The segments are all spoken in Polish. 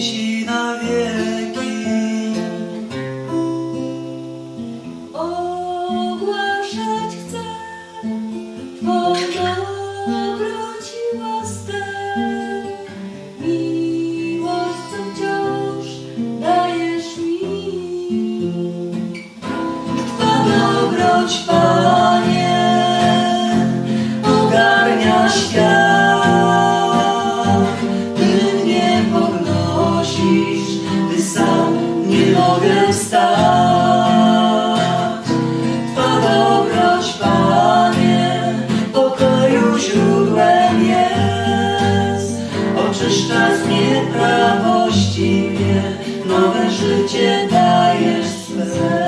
dziś na wieki. Ogłaszać chcę Twą dobroć i łaskę, miłość, co wciąż dajesz mi. Twa dobroć, Panie, Oczyszcza z nieprawości mnie, nowe życie dajesz swe.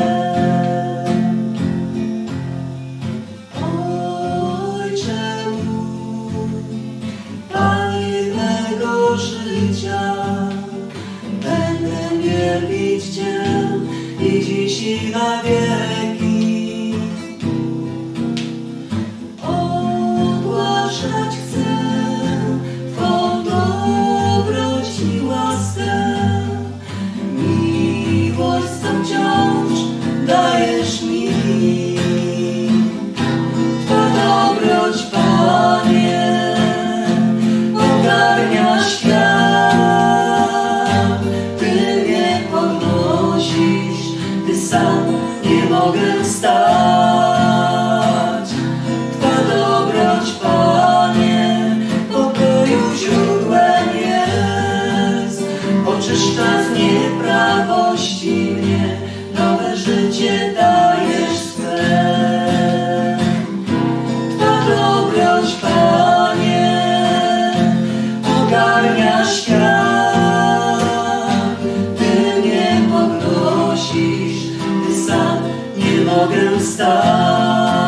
Ojcze mój, Panie mego życia, będę wielbić Cię i dziś i na wieki. Nie mogę stać. Twa dobroć, Panie, pokoju źródłem jest. Oczyszcza z nieprawości mogę stać.